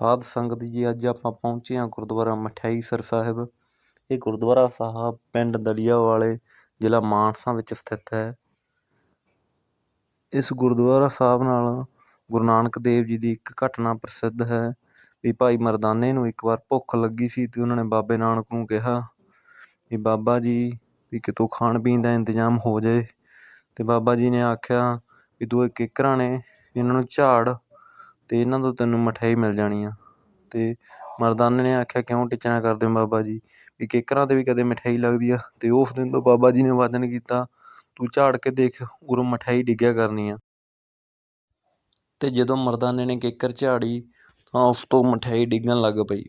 ਸਾਧ ਸੰਗਤ ਜੀ, ਅੱਜ ਆਪਾਂ ਪਹੁੰਚੇ ਹਾਂ ਗੁਰਦੁਆਰਾ ਮਠਿਆਈਸਰ ਸਾਹਿਬ। ਇਹ ਗੁਰਦੁਆਰਾ ਸਾਹਿਬ ਪਿੰਡ ਦਲੀਆ ਵਾਲੇ ਜ਼ਿਲ੍ਹਾ ਮਾਨਸਾ ਵਿੱਚ ਸਥਿਤ ਹੈ। ਇਸ ਗੁਰਦੁਆਰਾ ਸਾਹਿਬ ਨਾਲ ਗੁਰੂ ਨਾਨਕ ਦੇਵ ਜੀ ਦੀ ਇੱਕ ਘਟਨਾ ਪ੍ਰਸਿੱਧ ਹੈ ਵੀ ਭਾਈ ਮਰਦਾਨੇ ਨੂੰ ਇੱਕ ਵਾਰ ਭੁੱਖ ਲੱਗੀ ਸੀ ਤੇ ਉਹਨਾਂ ਨੇ ਬਾਬੇ ਨਾਨਕ ਨੂੰ ਕਿਹਾ ਵੀ ਬਾਬਾ ਜੀ, ਵੀ ਕਿਤੋਂ ਖਾਣ ਪੀਣ ਦਾ ਇੰਤਜ਼ਾਮ ਹੋ ਜਾਏ। ਤੇ ਬਾਬਾ ਜੀ ਨੇ ਆਖਿਆ ਵੀ ਤੂੰ ਇਹ ਨੇ ਇਹਨਾਂ ਨੂੰ ਝਾੜ ਤੇ ਇਹਨਾਂ ਤੋਂ ਤੈਨੂੰ ਮਠਿਆਈ ਮਿਲ ਜਾਣੀ ਆ। ਤੇ ਮਰਦਾਨੇ ਨੇ ਆਖਿਆ, ਕਿਉਂ ਟਿਚਣਾ ਕਰਦੇ ਹੋ ਬਾਬਾ ਜੀ? ਵੀ ਕਿੱਕਰਾਂ ਤੇ ਵੀ ਕਦੇ ਮਠਿਆਈ ਲੱਗਦੀ ਆ। ਤੇ ਉਸ ਦਿਨ ਤੋਂ ਬਾਬਾ ਜੀ ਨੇ ਵਚਨ ਕੀਤਾ, ਤੂੰ ਝਾੜ ਕੇ ਦੇਖ, ਉਰੋਂ ਮਠਿਆਈ ਡਿੱਗਿਆ ਕਰਨੀ ਆ। ਤੇ ਜਦੋਂ ਮਰਦਾਨੇ ਨੇ ਕਿੱਕਰ ਝਾੜੀ, ਤਾਂ ਉਸ ਤੋਂ ਮਠਿਆਈ ਡਿੱਗਣ ਲੱਗ ਪਈ।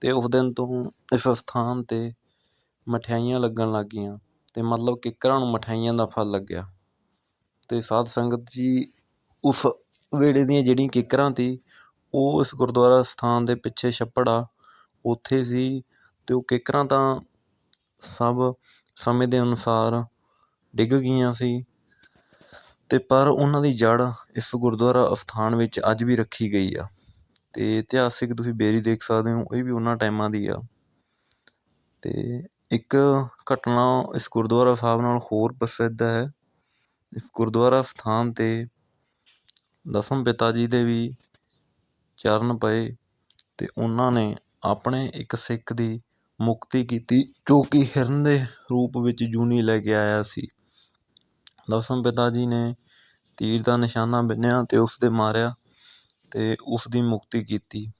ਤੇ ਉਸ ਦਿਨ ਤੋਂ ਇਸ ਅਸਥਾਨ ਤੇ ਮਠਿਆਈਆਂ ਲੱਗਣ ਲੱਗ ਗਈਆਂ। ਤੇ ਮਤਲਬ ਕਿੱਕਰਾਂ ਨੂੰ ਮਠਿਆਈਆਂ ਦਾ ਫਲ ਲੱਗਿਆ। ਤੇ ਸਾਧ ਸੰਗਤ ਜੀ ਉਸ ਵੇਲੇ ਦੀਆਂ ਜਿਹੜੀਆਂ ਕਿੱਕਰਾਂ ਤੀ, ਉਹ ਇਸ ਗੁਰਦੁਆਰਾ ਸਥਾਨ ਦੇ ਪਿੱਛੇ ਛੱਪੜ ਆ, ਉੱਥੇ ਸੀ ਅਤੇ ਉਹ ਕਿੱਕਰਾਂ ਤਾਂ ਸਭ ਸਮੇਂ ਦੇ ਅਨੁਸਾਰ ਡਿੱਗ ਗਈਆਂ ਸੀ ਅਤੇ ਪਰ ਉਹਨਾਂ ਦੀ ਜੜ ਇਸ ਗੁਰਦੁਆਰਾ ਅਸਥਾਨ ਵਿੱਚ ਅੱਜ ਵੀ ਰੱਖੀ ਗਈ ਆ। ਅਤੇ ਇਤਿਹਾਸਿਕ ਤੁਸੀਂ ਬੇਰੀ ਦੇਖ ਸਕਦੇ ਹੋ, ਇਹ ਵੀ ਉਹਨਾਂ ਟਾਈਮਾਂ ਦੀ ਆ। ਅਤੇ ਇੱਕ ਘਟਨਾ ਇਸ ਗੁਰਦੁਆਰਾ ਸਾਹਿਬ ਨਾਲ ਹੋਰ ਪ੍ਰਸਿੱਧ ਹੈ। ਇਸ ਗੁਰਦੁਆਰਾ ਸਥਾਨ ਤੇ ਦਸਮ ਪਿਤਾ ਜੀ ਦੇ ਵੀ ਚਰਨ ਪਏ ਤੇ ਉਹਨਾਂ ਨੇ ਆਪਣੇ ਇੱਕ ਸਿੱਖ ਦੀ ਮੁਕਤੀ ਕੀਤੀ, ਜੋ ਕਿ ਹਿਰਨ ਦੇ ਰੂਪ ਵਿੱਚ ਜੂਨੀ ਲੈ ਕੇ ਆਇਆ ਸੀ। ਦਸਮ ਪਿਤਾ ਜੀ ਨੇ ਤੀਰ ਦਾ ਨਿਸ਼ਾਨਾ ਬੰਨਿਆ ਤੇ ਉਸ ਦੇ ਮਾਰਿਆ ਤੇ ਉਸ ਦੀ ਮੁਕਤੀ ਕੀਤੀ।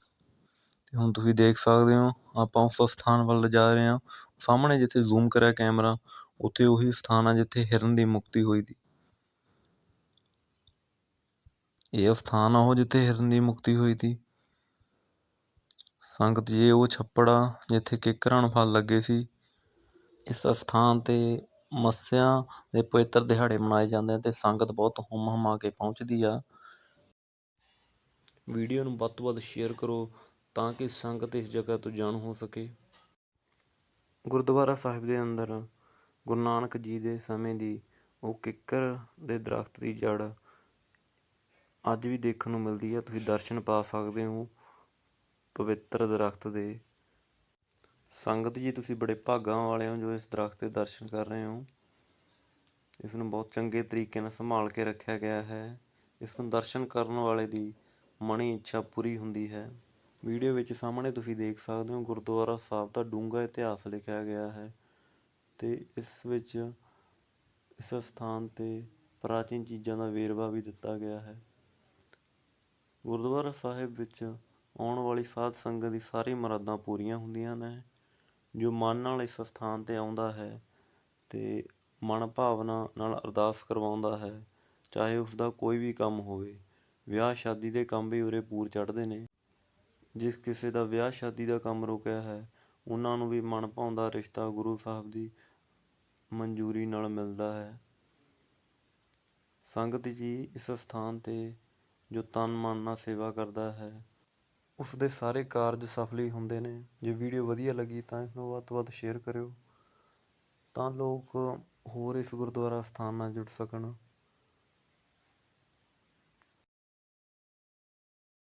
ਤੇ ਹੁਣ ਤੁਸੀਂ ਦੇਖ ਸਕਦੇ ਹੋ, ਆਪਾਂ ਉਸ ਸਥਾਨ ਵੱਲ ਜਾ ਰਹੇ ਹਾਂ। ਸਾਹਮਣੇ ਜਿੱਥੇ ਜ਼ੂਮ ਕਰਿਆ ਕੈਮਰਾ, ਉੱਥੇ ਉਹੀ ਸਥਾਨ ਆ ਜਿੱਥੇ ਹਿਰਨ ਦੀ ਮੁਕਤੀ ਹੋਈ ਸੀ। ਇਹ ਅਸਥਾਨ ਆ ਉਹ ਜਿੱਥੇ ਹਿਰਨ ਦੀ ਮੁਕਤੀ ਹੋਈ ਸੀ। ਸੰਗਤ ਜੀ, ਉਹ ਛੱਪੜ ਆ ਜਿੱਥੇ ਕਿੱਕਰਾਂ ਨੂੰ ਫਲ ਲੱਗੇ ਸੀ, ਇਸ ਅਸਥਾਨ ਤੇ ਮੱਸਿਆ ਦੇ ਪਵਿੱਤਰ ਦਿਹਾੜੇ ਮਨਾਏ ਜਾਂਦੇ ਤੇ ਸੰਗਤ ਬਹੁਤ ਹੁੰਮ ਹਮਾ ਕੇ ਪਹੁੰਚਦੀ ਆ। ਵੀਡੀਓ ਨੂੰ ਵੱਧ ਤੋਂ ਵੱਧ ਸ਼ੇਅਰ ਕਰੋ ਤਾਂ ਕਿ ਸੰਗਤ ਇਸ ਜਗ੍ਹਾ ਤੋਂ ਜਾਣੂ ਹੋ ਸਕੇ। ਗੁਰਦੁਆਰਾ ਸਾਹਿਬ ਦੇ ਅੰਦਰ ਗੁਰੂ ਨਾਨਕ ਜੀ ਦੇ ਸਮੇਂ ਦੀ ਉਹ ਕਿੱਕਰ ਦੇ ਦਰਖਤ ਦੀ ਜੜ ਅੱਜ ਵੀ ਦੇਖਣ ਨੂੰ ਮਿਲਦੀ ਹੈ ਤੁਸੀਂ ਦਰਸ਼ਨ ਪਾ ਸਕਦੇ ਹੋ, ਪਵਿੱਤਰ ਦਰਖਤ ਦੇ। ਸੰਗਤ ਜੀ, ਤੁਸੀਂ ਬੜੇ ਭਾਗਾਂ ਵਾਲੇ ਹੋ ਜੋ ਇਸ ਦਰਖਤ ਦੇ ਦਰਸ਼ਨ ਕਰ ਰਹੇ ਹੋ, ਇਸ ਨੂੰ ਬਹੁਤ ਚੰਗੇ ਤਰੀਕੇ ਨਾਲ ਸੰਭਾਲ ਕੇ ਰੱਖਿਆ ਗਿਆ ਹੈ। ਇਸ ਨੂੰ ਦਰਸ਼ਨ ਕਰਨ ਵਾਲੇ ਦੀ ਮਣੀ ਇੱਛਾ ਪੂਰੀ ਹੁੰਦੀ ਹੈ। ਵੀਡੀਓ ਵਿੱਚ ਸਾਹਮਣੇ ਤੁਸੀਂ ਦੇਖ ਸਕਦੇ ਹੋ, ਗੁਰਦੁਆਰਾ ਸਾਹਿਬ ਦਾ ਡੂੰਘਾ ਇਤਿਹਾਸ ਲਿਖਿਆ ਗਿਆ ਹੈ ਤੇ ਇਸ ਵਿੱਚ ਇਸ ਸਥਾਨ ਤੇ ਪ੍ਰਾਚੀਨ ਚੀਜ਼ਾਂ ਦਾ ਵੇਰਵਾ ਵੀ ਦਿੱਤਾ ਗਿਆ ਹੈ। ਗੁਰਦੁਆਰਾ ਸਾਹਿਬ ਵਿੱਚ ਆਉਣ ਵਾਲੀ ਸਾਧ ਸੰਗਤ ਦੀ ਸਾਰੀ ਮੁਰਾਦਾਂ ਪੂਰੀਆਂ ਹੁੰਦੀਆਂ ਨੇ, ਜੋ ਮਨ ਨਾਲ ਇਸ ਅਸਥਾਨ ਤੇ ਆਉਂਦਾ ਹੈ ਅਤੇ ਮਨ ਭਾਵਨਾ ਨਾਲ ਅਰਦਾਸ ਕਰਵਾਉਂਦਾ ਹੈ, ਚਾਹੇ ਉਸਦਾ ਕੋਈ ਵੀ ਕੰਮ ਹੋਵੇ। ਵਿਆਹ ਸ਼ਾਦੀ ਦੇ ਕੰਮ ਵੀ ਉਰੇ ਪੂਰ ਚੜ੍ਹਦੇ ਨੇ। ਜਿਸ ਕਿਸੇ ਦਾ ਵਿਆਹ ਸ਼ਾਦੀ ਦਾ ਕੰਮ ਰੁਕਿਆ ਹੈ, ਉਹਨਾਂ ਨੂੰ ਵੀ ਮਨ ਭਾਉਂਦਾ ਰਿਸ਼ਤਾ ਗੁਰੂ ਸਾਹਿਬ ਦੀ ਮਨਜ਼ੂਰੀ ਨਾਲ ਮਿਲਦਾ ਹੈ। ਸੰਗਤ ਜੀ, ਇਸ ਅਸਥਾਨ ਤੇ ਜੋ ਤਨ ਮਨ ਨਾਲ ਸੇਵਾ ਕਰਦਾ ਹੈ ਉਸ ਦੇ ਸਾਰੇ ਕਾਰਜ ਸਫਲ ਹੀ ਹੁੰਦੇ ਨੇ। ਜੇ ਵੀਡੀਓ ਵਧੀਆ ਲੱਗੀ ਤਾਂ ਇਸ ਨੂੰ ਵੱਧ ਤੋਂ ਵੱਧ ਸ਼ੇਅਰ ਕਰਿਓ, ਤਾਂ ਲੋਕ ਹੋਰ ਇਸ ਗੁਰਦੁਆਰਾ ਸਥਾਨ ਨਾਲ ਜੁੜ ਸਕਣ।